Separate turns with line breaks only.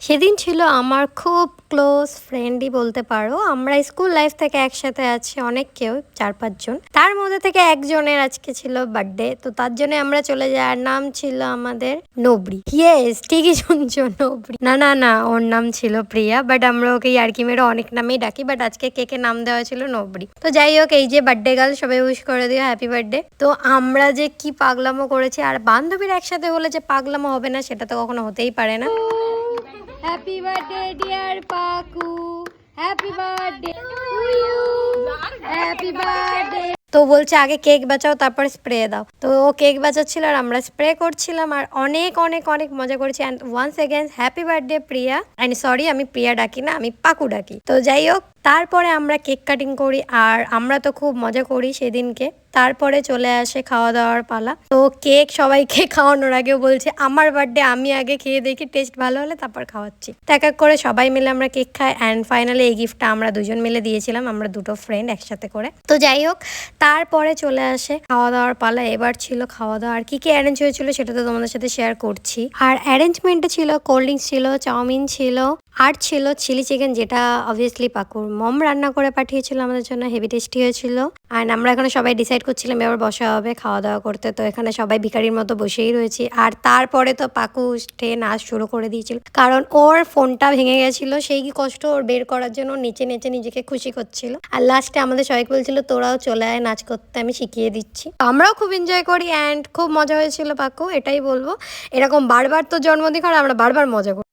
সেদিন ছিল আমার খুব ক্লোজ ফ্রেন্ডই বলতে পারো। আমরা স্কুল লাইফ থেকে একসাথে আছি অনেক কেউ, চার পাঁচজন। তার মধ্যে থেকে একজনের আজকে ছিল বার্থডে, তো তার জন্য আমরা চলে যাই। আর নাম ছিল আমাদের নবরি। ইয়েস ঠিকই শুনছো, নবরি। না না না, ওর নাম ছিল প্রিয়া বাট আমরা ওকে ইয়ার্কি মেরে অনেক নামেই ডাকি বাট আজকে কেকে নাম দেওয়া ছিল নবরি। তো যাই হোক, এই যে বার্থডে গার্ল, সবাই উইশ করে দিও হ্যাপি বার্থডে তো আমরা যে কি পাগলামো করেছি, আর বান্ধবীর একসাথে হলে যে পাগলামো হবে না, সেটা তো কখনো হতেই পারে না। Happy birthday dear Paku happy birthday happy birthday তো বলছে, আগে কেক বাঁচাও, তারপর স্প্রে দাও। তো ও কেক বাঁচাচ্ছিল আর আমরা স্প্রে করছিলাম আর অনেক অনেক অনেক মজা করেছি। And once again happy birthday Priya. And sorry আমি প্রিয়া ডাকি না, আমি পাকু ডাকি। তো যাই হোক, তারপরে আমরা কেক কাটিং করি আর আমরা তো খুব মজা করি সেদিনকে। তারপরে চলে আসে খাওয়া দাওয়ার পালা। তো কেক সবাইকে খাওয়ানোর আগে বলছে, আমার বার্থডে আমি আগে খেয়ে দেখি টেস্ট ভালো হলে তারপর খাওয়াচ্ছি। এক এক করে সবাই মিলে আমরা কেক খাই অ্যান্ড ফাইনালি এই গিফটটা আমরা দুজন মিলে দিয়েছিলাম, আমরা দুটো ফ্রেন্ড একসাথে করে। তো যাই হোক, তারপরে চলে আসে খাওয়া দাওয়ার পালা। এবার ছিল খাওয়া দাওয়া আর কি কি অ্যারেঞ্জ হয়েছিল সেটা তো তোমাদের সাথে শেয়ার করছি। আর অ্যারেঞ্জমেন্টে ছিল কোল্ড ড্রিঙ্কস ছিল, চাউমিন ছিল আর ছিল চিলি চিকেন যেটা অবভিয়াসলি পাকুর। মম রান্না করে পাঠিয়েছিল আমাদের জন্য, হেভি টেস্টি হয়েছিল। অ্যান্ড আমরা এখানে সবাই ডিসাইড করছিলাম, এবার বসা হবে খাওয়া দাওয়া করতে। তো এখানে সবাই ভিখারির মতো বসেই রয়েছি। আর তারপরে তো পাকু উঠে নাচ শুরু করে দিয়েছিল। কারণ ওর ফোনটা ভেঙে গেছিল, সেই কি কষ্ট ওর বের করার জন্য নিচে নিচে নিজেকে খুশি করছিল। আর লাস্টে আমাদের সবাইকে বলছিল, তোরাও চলে আয়, নাচ করতে, আমি শিখিয়ে দিচ্ছি। আমরাও খুব এনজয় করি অ্যান্ড খুব মজা হয়েছিল পাকু, এটাই বলব। এরকম বারবার তো জন্মদিন আর আমরা বারবার মজা করি।